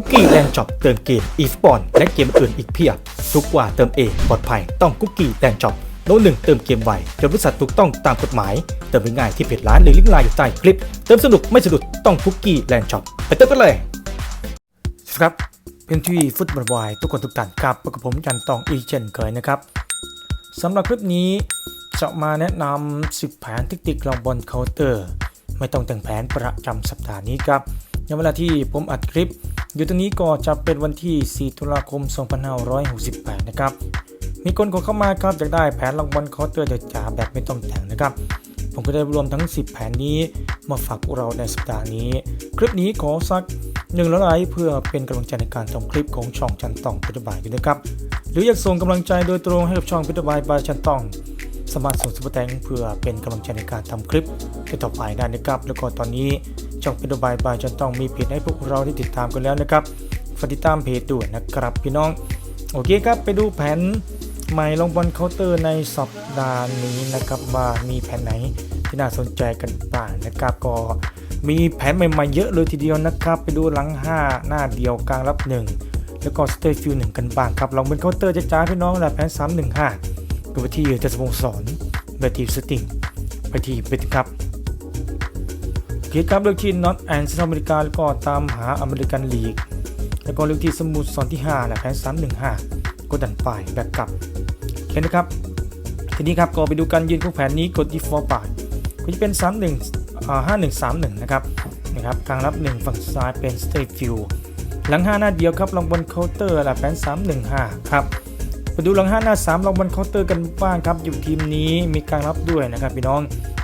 คุกกี้แลนด์ช็อปเติมเกมอีสปอนและเกมอื่นอีกเพียบ ทุกกว่าเติมเองปลอดภัยต้องคุกกี้แลนด์ช็อปโน้ตหนึ่งเติมเกมไวจนบริษัทถูกต้องตามกฎหมาย เติมง่ายที่เพจร้านหรือลิงก์ไลน์อยู่ใต้คลิป เติมสนุกไม่สะดุดต้องคุกกี้แลนด์ช็อปไปเติมกันเลยครับเป็นทีวีฟุตบอลวายทุกคนทุกท่านครับกับผมจันตองอีเช่นเคยนะครับสำหรับคลิปนี้จะมาแนะนำ10แผนเทคนิคลองบอลเคาน์เตอร์ ไม่ต้องแต่งแผนประจำสัปดาห์นี้ครับในเวลาที่ผมอัดคลิป อยู่ตรงนี้ก็จะเป็นวันที่ 4 ตุลาคม 2568 นะครับ มีคนขอเข้ามาครับอยากได้แผนลองบอลเคาน์เตอร์เดือดจ๋าแบบไม่ต้องแต่งนะครับ ผมก็ได้รวมทั้ง 10 แผนนี้มาฝากพวกเราในสัปดาห์นี้ คลิปนี้ขอสักหนึ่งละไลค์เพื่อเป็นกำลังใจในการทำคลิปของช่องจันต้องพิทบายกันนะครับ หรืออยากส่งกำลังใจโดยตรงให้กับช่องพิทบายบายจันต้องสามารถส่งซุปเปอร์แตงเพื่อเป็นกำลังใจในการทำคลิปต่อไปได้นะครับ แล้วก็ตอนนี้ ช่องพิทบายบายจนต้องมีเพจให้พวกเราได้ติดตามกันแล้วนะครับฝากติดตามเพจด้วยนะครับพี่น้อง โอเคครับไปดูแผนใหม่ลงบอลเคาน์เตอร์ในสัปดาห์นี้นะครับว่ามีแผนไหนที่น่าสนใจกันบ้างนะครับก็มีแผนใหม่ๆเยอะเลยทีเดียวนะครับ ไปดูหลัง 5 หน้าเดียวกลางรับ 1 แล้วก็สเตย์ฟิลหนึ่งกันบ้างครับลองเป็นเคาน์เตอร์จ้าๆพี่น้องนะแผน315ก็ไปที่เทศมงสอนไปที่สติงไปที่เบตครับ โอเคครับเลือกที่น็อตแอนด์เซนอเมริกาแล้วก็ตามหาอเมริกันลีก แล้วก็เลือกที่สมุทรสอนที่5นะแผน315 กดดันปลายแบ็กกลับโอเคนะครับ ทีนี้ครับก็ไปดูการยืนของแผนนี้กด default ปลายก็จะเป็น 31อ่า5131 นะครับนะครับกลางรับ 1 ฝั่งซ้ายเป็น state view หลัง 5 หน้าเดียวครับลองบนเคาน์เตอร์ละแผน315 ครับไปดูหลัง 5 หน้า 3 ลองบนเคาน์เตอร์กันบ้างครับอยู่ทีมนี้มีกลางรับด้วยนะครับพี่น้อง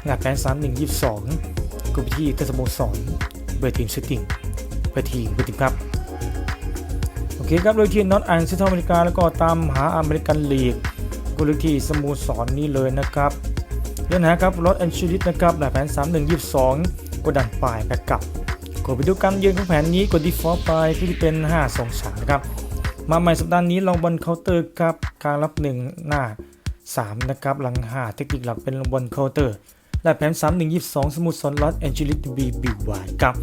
หลักแผน3122 ก็ไปที่เทศบาลสอนเบอร์ทีมสติงเบอร์ทีมเบอร์ทีมครับ โอเคครับเลือกที่น็อตแอนด์เซนทรัลอเมริกาแล้วก็ตามหาอเมริกันลีกก็เลือกที่สโมสรนี้เลยนะครับเรื่องนะครับรถแอนชิลิสนะครับหลายแผน 3122 กดดันปลายแบ็กกลับกดไปดูการยืนของแผนนี้กดดีฟอล์ไปที่เป็น 523นะครับมาใหม่สัปดาห์นี้ลองบอลเคาน์เตอร์ครับกลางรับ 1 หน้า 3 นะครับ หลัง5เทคนิคหลักเป็นลงบอลเคาน์เตอร์ และแผน3122 สมุทรสนลอสแอนเจลิสบีบิวายครับ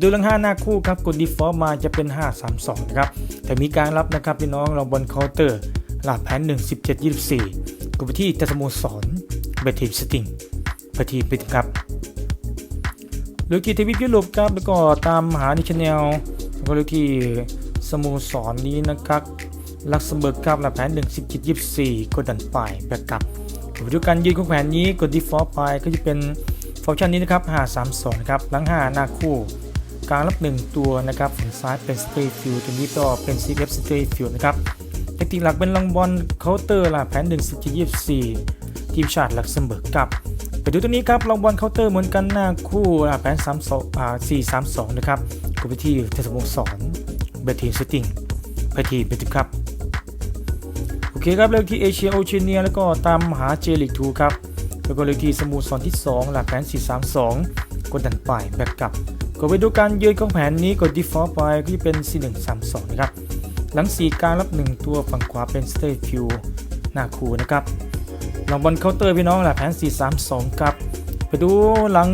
ดูหลัง5หน้าคู่ครับกด default มาจะเป็น 532 นะครับ แต่มีการรับนะครับพี่น้องลองบอลเคาน์เตอร์หลักแผน1724กดไปที่แต่สโมสรเบทีมสติงเบทีมปิดครับหรือที่ทวีปยุโรปครับแล้วก็ตามหานิชแนลแล้วก็เลือกที่สโมสรนนี้นะครับลักเซมเบิร์กครับหลักแผน1724กดดันไปแบกกลับ ไปดูการยืนของแผนนี้กด default ไปก็จะเป็นฟังก์ชันนี้นะครับ532นะครับหลัง 5 หน้าคู่กลางรับ 1 ตัวนะครับฝั่งซ้ายเป็น stay field ตัวนี้ก็เป็น CF stay field นะครับเทคนิคหลักเป็นลังบอลเคาน์เตอร์ล่ะแผน1724 ทีมชาติลักเซมเบิร์กครับ ไปดูตัวนี้ครับลองบอลเคาน์เตอร์เหมือนกันหน้าคู่อะแผน32อ่า432นะครับกดไปที่เทศบาลสอนเบทีมสติงไปที่เบทีมครับ เคครับเลือกที่เอเชียโอเชียเนียแล้วก็ตามหาเจลิกทูครับแล้วก็เลือกที่สโมุทรสอนที่ 2 หลักแผน 432 กดดันไปแบ็กกลับกดไปดูการยืนของแผนนี้กด default ไปก็จะเป็น 4132 นะครับ หลัง 4 การรับ 1 ตัวฝั่งขวาเป็น state view หน้าคูนะครับลองบอลเคาน์เตอร์พี่น้องหลักแผน 432 ครับไปดูหลัง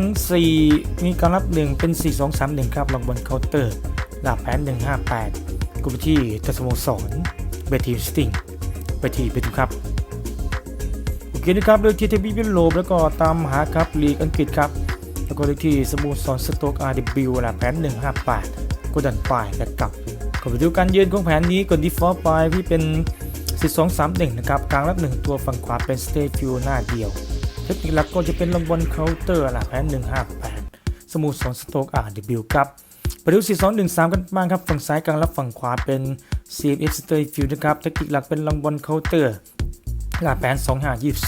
4 มีการรับ 1 เป็น 4231 ครับลองบอลเคาน์เตอร์หลักแผน 158กดไปที่เทศโมสรเบทีมสติง ไปที่ไปดูครับโอเคนะครับเลือกที่เทวีปยุโรปแล้วก็ตามหาครับลีกอังกฤษครับ แล้วก็เลือกที่สโมุทรสอนสโต๊กอาร์ดิบิวนะแผน158กดดันปลายและกลับก็ไปดูการยืนของแผนนี้กด default ไปที่เป็น4231นะครับกลางรับ 1 ตัวฝั่งขวาเป็น state view หน้าเดียว เทคนิคหลักก็จะเป็นลงบอลเคาน์เตอร์นะแผน158สโมุทรสอนสโต๊กอาร์ดิบิวครับ ไปดู4213 กันบ้างครับ ฝั่งซ้ายกลางรับฝั่งขวาเป็น CFF Stay Field นะครับเทคนิคหลักเป็นลองบอลเคาน์เตอร์หลักแผน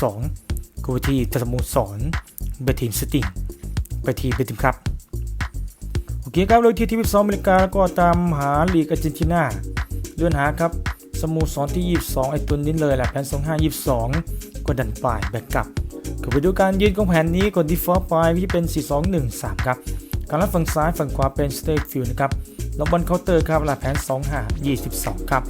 2522กูที่ตะสโมุสอนเบทีมสติงไปทีมเบทีมครับ โอเคครับเลยที่ทีมสองอเมริกาแล้วก็ตามหาลีกอาร์เจนตินาเลื่อนหาครับสโมุสรที่ 22 ไอตัวนี้เลยแหละแผน 2522กดดันปลายแบกกลับก็ไปดูการยืนของแผนนี้กด default ไปที่เป็น 4213 ครับ การรับฝั่งซ้ายฝั่งขวาเป็น state view นะครับลบบอลเคาน์เตอร์ครับหลักแผน25 22 ครับ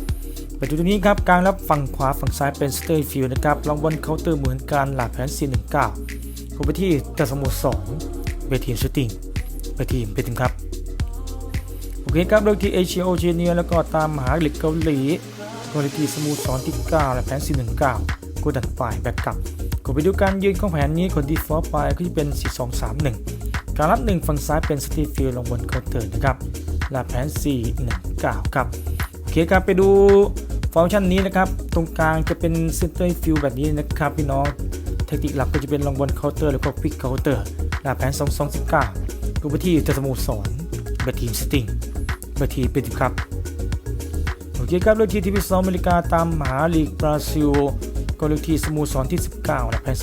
ไปดูตรงนี้ครับกางรับฝั่งขวาฝั่งซ้ายเป็น state view นะครับลบบอลเคาน์เตอร์เหมือนกันหลักแผน 419ก็ไปที่แต่สโมสรเวทีมชูตติ้งไปทีมไปทีมครับโอเคครับเรื่องที่เอเชียโอเชียเนียแล้วก็ตามมหาลิกเกาหลีกรณีสมูสรที่9และแผน 419กดดันฝ่ายแบ็กกลับก็ไปดูการยืนของแผนนี้คนที่ฟอร์ไปก็จะเป็น 4231 การรับ 1 ฝั่งซ้ายเป็นสตีฟิลลงบนเคาน์เตอร์นะครับและแผน 419 ครับ โอเคครับไปดูฟังก์ชันนี้นะครับ ตรงกลางจะเป็นเซนเตอร์ฟิลแบบนี้นะครับพี่น้อง เทคนิคหลักก็จะเป็นลงบนเคาน์เตอร์แล้วก็ควิกเคาน์เตอร์และแผน 2219ดูไปที่จะสโมูสรเบทีมสติงเบทีเป็นครับโอเคครับเลือกที่ทีวีสองอเมริกาตามมหาลีกบราซิลก็เลือกที่สโมูสรที่ 19และแผน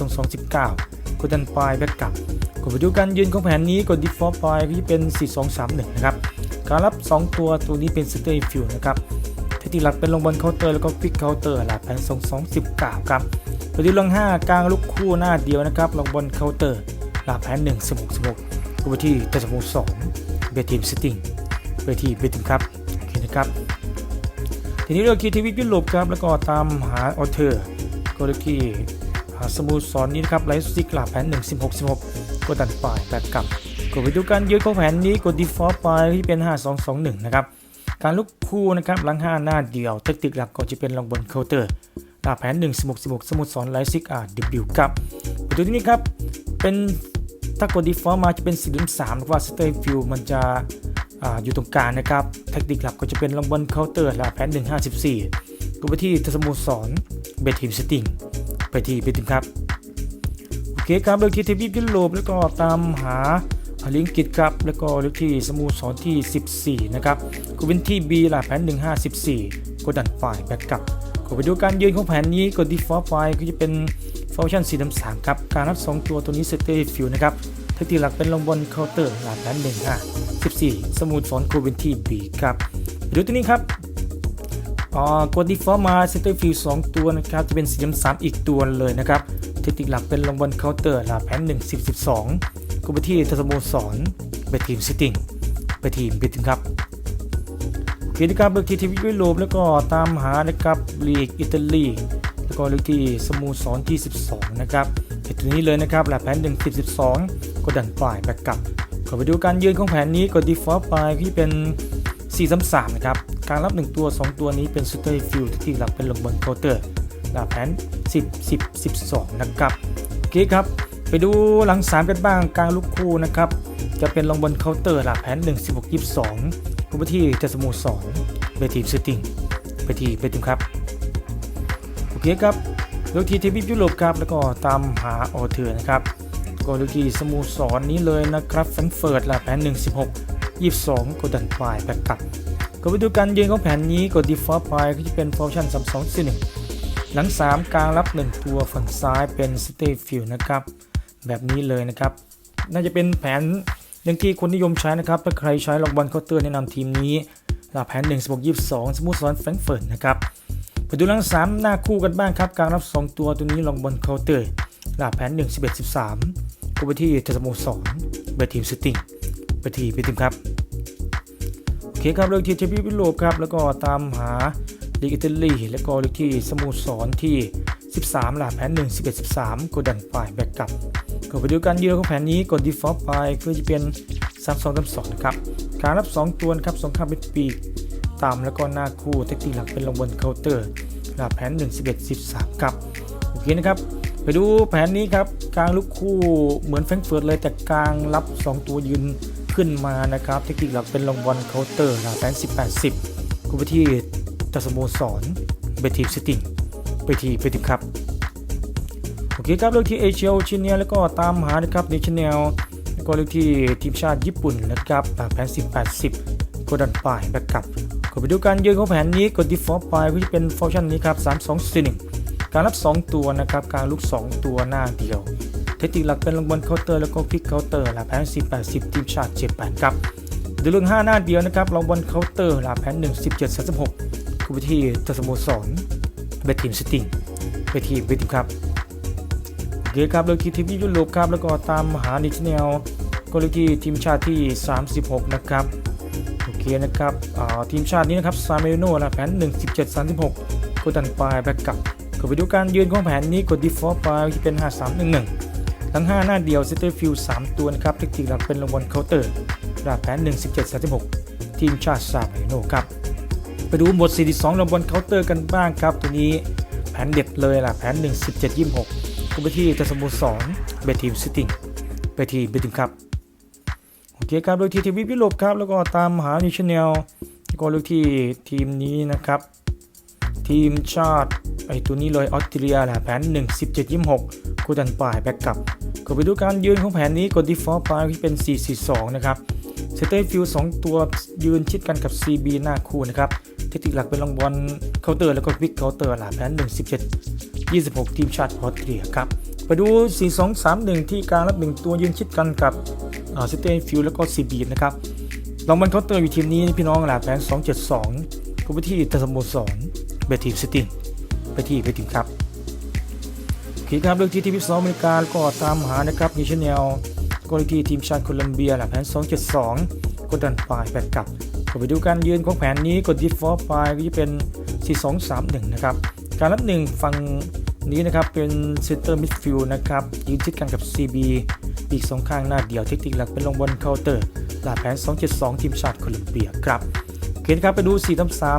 2219กดดันปลายแบ็กกลับ กดไปดูการยืนของแผนนี้กดดิฟอลต์ไปที่เป็น 4231 นะครับ การรับ 2 ตัวตัวนี้เป็นสเตย์ฟิวนะครับเทคนิคหลักเป็นลงบอลเคาน์เตอร์แล้วก็ควิกเคาน์เตอร์หลักแผน2219ครับไปดูลง5 กลางลูกคู่หน้าเดียวนะครับลงบอลเคาน์เตอร์หลักแผน 1 16 16กดไปที่จะสมูสรเบทีมสติงเบทีเบทีมครับโอเคนะครับทีนี้เลือกคีย์ทีวียุโรปครับแล้วก็ตามหาออเทอร์ก็เลือกที่หาสมูสรนี้นะครับไลฟ์ซิกหลับแผน 1 16 16 กดดันปลายแบกกลับกดไปดูการยืดของแผนนี้กด default ไปที่เป็น 5 2 2 1 นะครับ การลุกคู่นะครับหลัง5หน้าเดียวเทคนิคหลักก็จะเป็นลงบนเคาน์เตอร์หลับแผน 1 16 16 สมุดสอนไลซิกอาร์ดิบิวครับไปดูที่นี่ครับเป็นถ้ากด default มาจะเป็น4 3หรือว่าสเตย์ฟิวมันจะออยู่ตรงกลางนะครับ เทคนิคหลักก็จะเป็นลงบนเคาน์เตอร์หลับแผน 154ก็ไปที่สโมูสรเบทีมสติงไปที่เบทีมครับ คครับเลือกที่ทวีปยุโรปแล้วก็ตามหาลิงกิตครับแล้วก็เลือกที่สโมูสรที่ 14 นะครับก็เป็นที่ B หลักแผน 154กดดันฝ่ายแบ็กกลับก็ไปดูการยืนของแผนนี้กด default ไฟก็จะเป็นฟังก์ชันสีดำสามครับ การรับ 2 ตัวตัวนี้เซตเตอร์ฟิวนะครับเทคนิคหลักเป็นลงบนเคาน์เตอร์หลักแผน15 14 สโมูสรโคเวนที่ B ครับดูตัวนี้ครับ อ่ากด default มา center field 2ตัวนะครับ จะเป็นสีน้ำสามอีกตัวเลยนะครับ เทคนิคหลักเป็นลงบนเคาน์เตอร์หลักแผน1 10 12ก็ไปที่ทัศโมสรไปทีมซิตติ้งไปทีมไปทีมครับโอเคนะครับเลือกทีทีวียุโรปแล้วก็ตามหานะครับลีกอิตาลีแล้วก็เลือกที่สโมูสรที่ 12 นะครับเห็นตัวนี้เลยนะครับหลักแผน1 10 12 ก็ดันฝ่ายแบกกลับก็ไปดูการยืนของแผนนี้กด default ไปที่เป็น 4 3 3 นะครับ การรับ 1 ตัว 2 ตัวนี้เป็นสเตอร์ฟิลที่หลักเป็นลงบนเคาน์เตอร์หลักแผน 10 10 12 นะครับโอเคครับ ไปดูหลัง 3 กันบ้างกลางลูกคู่นะครับ จะเป็นลงบนเคาน์เตอร์หลักแผน 1 16 22กูไปที่จะสมูสรเบทีมสติงไปที่เบทีมครับโอเคครับลือกที่ทวีปยุโรปครับแล้วก็ตามหาออเทอร์นะครับก็ลือกที่สมูสรนี้เลยนะครับแฟรงก์เฟิร์ตหลักแผน 1 16 22 กดดันฝ่ายแบ็กกลับก็ไปดูการยืนของแผนนี้กด default ไปก็จะเป็นฟังก์ชั่น3 2 4 1หลัง 3 กลางรับ 1 ตัวฝั่งซ้ายเป็น stay field นะครับ แบบนี้เลยนะครับ น่าจะเป็นแผนหนึ่งที่คนนิยมใช้นะครับ ถ้าใครใช้ลองบอลเคาน์เตอร์แนะนำทีมนี้หลักแผน 1 16 22 สมูทสอนแฟรงเฟิร์ตนะครับไปดูหลัง 3 หน้าคู่กันบ้างครับกลางรับ 2 ตัวตัวนี้ลองบอลเคาน์เตอร์หลักแผน 1 11 13ก็ไปที่เทสโมสรเบอร์ทีมสติง ไปที่ไปทีมครับโอเคครับเลือกที่เชฟยุโรปครับแล้วก็ตามหาลีกอิตาลีแล้วก็เลือกที่สโมสรที่ 13หลักแผน1 11 13กดดันฝ่ายแบ็กกลับก็ไปดูการยืนของแผนนี้กด default ไปก็จะเป็น3 2 3 2นะครับการรับ 2 ตัวครับสองข้างเป็นปีกตามแล้วก็หน้าคู่เทคนิคหลักเป็นลงบนเคาน์เตอร์หลักแผน 1 11 13ครับโอเคนะครับไปดูแผนนี้ครับกลางลูกคู่เหมือนแฟรงเฟิร์ตเลยแต่กลางรับ 2 ตัวยืน ขึ้นมานะครับเทคนิคหลักเป็นลงบอลเคาน์เตอร์หลักแผน10 80กูไปที่ตัสโมสรเบทีมสติงไปทีไปทีครับโอเคครับเลือกที่เอเชียชิเนียแล้วก็ตามหานะครับเนชั่นแนลแล้วก็เลือกที่ทีมชาติญี่ปุ่นนะครับหลักแผน10 80กดดันป่ายแบ็กกลับกดไปดูการยืนของแผนนี้กด default ไปก็จะเป็นฟังก์ชั่นนี้ครับ3 2 4 1การรับ 2 ตัวนะครับ การลุก 2 ตัวหน้าเดียว เทคนิคหลักเป็นลงบนเคาน์เตอร์แล้วก็คลิกเคาน์เตอร์หลักแผน10 80ทีมชาติเจ็ดแปดครับเดูเรื่อง5หน้าเดียวนะครับลงบนเคาน์เตอร์หลักแผน1 17 36กูไปที่ตัสโมสรเบทีมสติงไปทีมเบทีมครับโอเคครับเลือกที่ทีมยุโรปครับแล้วก็ตามหาดิชแนลก็เลือกที่ทีมชาติที่ 36 นะครับโอเคนะครับอ่าทีมชาตินี้นะครับซาเมโนนะแผน 1 17 36กดดันปลายแบ็กกลับก็ไปดูการยืนของแผนนี้กด default ไปที่เป็น 5311 ทั้ง5หน้าเดียวเซตเตอร์ฟิล3ตัวนะครับเทคนิคหลักเป็นลงบนเคาน์เตอร์หลักแผน 1 17 36 ทีมชาติซาบิโนครับ ไปดูหมด42ลงบนเคาน์เตอร์กันบ้างครับ ตัวนี้แผนเด็ดเลยล่ะแผน 1 17 26ก็ไปที่เจสมุทร2เบทีมซิติงไปที่เบทีมครับโอเคครับโดยทีทีวีพิโลบครับแล้วก็ตามหานิชแนลก็เลือกที่ทีมนี้นะครับ ทีมชาติ ไอตัวนี้เลยออสเตรเลียแหละแผน 1 17 26กูดันป่ายแบ็กกลับก็ไปดูการยืนของแผนนี้กด default ไปที่เป็น 442 นะครับเซตเตอร์ฟิล2ตัวยืนชิดกันกับ CB หน้าคู่นะครับเทคนิคหลักเป็นลองบอลเคาน์เตอร์แล้วก็วิกเคาน์เตอร์หละแผน 1 17 26 ทีมชาติออสเตรเลียครับไปดู 4 2 3 1 ที่กลางรับหนึ่งตัวยืนชิดกันกับเซตเตอร์ฟิลแล้วก็ CB นะครับลองบอลเคาน์เตอร์อยู่ทีมนี้พี่น้องหละแผน 272ก็ไปที่ตะสมุทร2เบทีมซิตี้ ไปที่เบทีมครับขีดครับเลือกที่ทีมสองอเมริกาก็ตามหานะครับนิชแนลก็เลือกที่ทีมชาติโคลัมเบียแหละแผน 272 กดดันปลายแปดกลับก็ไปดูการยืนของแผนนี้กด default ไปก็จะเป็น 4231 นะครับ การรับหนึ่งฝั่งนี้นะครับเป็น center midfield นะครับยืนชิดกันกับ CB ปีกสองข้างหน้าเดียวเทคนิคหลักเป็นลงบอลเคาน์เตอร์หลักแผน 272 ทีมชาติโคลัมเบียครับโอเคนครับไปดู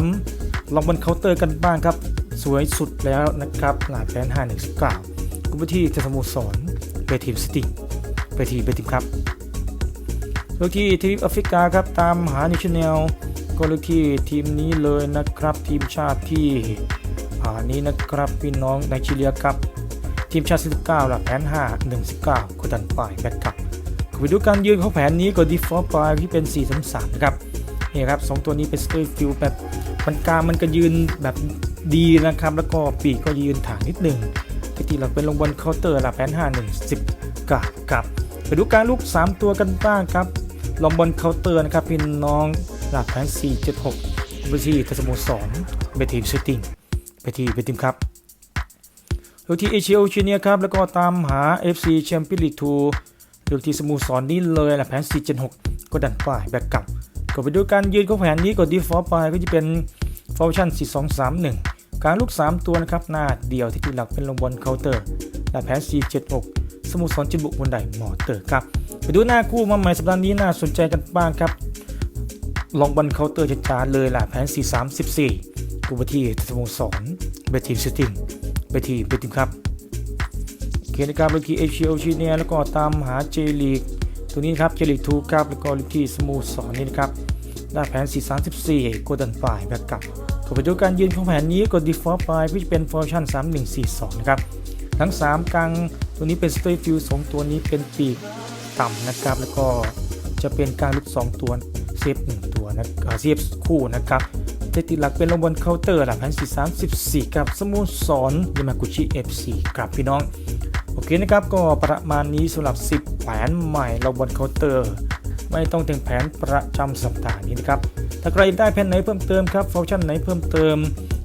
433ลองบนเคาน์เตอร์กันบ้างครับ สวยสุดแล้วนะครับหลาดแฟน519กุมที่เทสโมสรไปทีมสติงไปทีมไปทีมครับเลือกที่ทวีปแอฟริกาครับตามหานิชแนลก็เลือกที่ทีมนี้เลยนะครับทีมชาติที่อ่านี้นะครับพี่น้องไนจีเรียครับทีมชาติ19หลักแผน5 119กดดันฝ่ายแบ็ครับไปดูการยืนของแผนนี้ก็ดีฟอลต์ไปที่เป็น 433 นะครับนี่ครับสองตัวนี้เป็นสเตอร์ฟิลแบบมันกลางมันก็ยืนแบบ ดีนะครับ แล้วก็ปีกก็ยืนถางนิดหนึ่งที่ที่เราเป็นลงบนเคาน์เตอร์ละแผน5 1 10กับกับไปดูการลูก 3 ตัวกันบ้างครับลงบนเคาน์เตอร์นะครับพี่น้องหลักแผน4 7 6ไปที่ทัสโมสรไปทีมชูตติ้งไปที่ไปทีมครับดูที่เอเชียโอเชียเนียครับ แล้วก็ตามหา FC แชมเปี้ยนลีก2ดูที่สโมสรนี้เลยหลักแผน4 7 6ก็ดันฝ่ายแบ็กกลับก็ไปดูการยืนของแผนนี้กด default ไปก็จะเป็น function 4231 การลูก 3 ตัวนะครับหน้าเดียวที่จุดหลักเป็นลงบอลเคาน์เตอร์และแผน476 สมุทรสอนจิบุกบนไดมอเตอร์ครับไปดูหน้าคู่มาใหม่สัปดาห์นี้น่าสนใจกันบ้างครับลองบอลเคาน์เตอร์ช้าเลยล่ะแผน434กูไปที่สมุทรสอนไปทีมสติงไปทีมไปทีมครับเขียนนะครับทีเอเชียโอชียเนียแล้วก็ตามหาเจลีกตัวนี้ครับเจลีกทูครับแล้วก็เลขที่สโมูสอนนี่นะครับได้แผน434กดดันฝ่ายแบ็กกลับ ก็ไปดูการยืนของแผนนี้กด default ไปเพื่จะเป็น function 3142 นะครับ ทั้ง 3 กลางตัวนี้เป็น straight view 2 ตัวนี้เป็นปีกต่ำนะครับ แล้วก็จะเป็นกลางลูก2 ตัวเซฟ1ตัวนะเซฟคู่นะครับเทคนิหลักเป็นลงบนเคาน์เตอร์หลักแผน434กับสโมูสอนยามากุชิ FC ครับพี่น้อง โอเคนะครับ ก็ประมาณนี้สำหรับ 10แผนใหม่เราบนเคาน์เตอร์ ไม่ต้องถึงแผนประจำสัปดาห์นี้นะครับ ถ้าใครได้แผนไหนเพิ่มเติมครับฟังก์ชันไหนเพิ่มเติม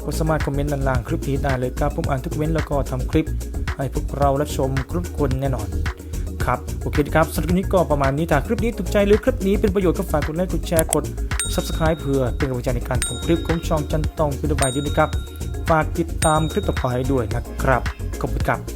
ก็สามารถคอมเมนต์ด้านล่างคลิปนี้ได้เลยครับผมอ่านทุกเม้นต์แล้วก็ทำคลิป ให้พวกเรารับชมทุกคนแน่นอนครับโอเคครับสำหรับคลิปนี้ก็ประมาณนี้ถ้าคลิปนี้ถูกใจหรือคลิปนี้เป็นประโยชน์ก็ฝากกดไลค์กดแชร์กด subscribe เพื่อเป็นกำลังใจในการทำคลิปของช่องจันตองพิดบายด้วยนะครับฝากติดตามคลิปต่อไปด้วยนะครับขอบคุณครับ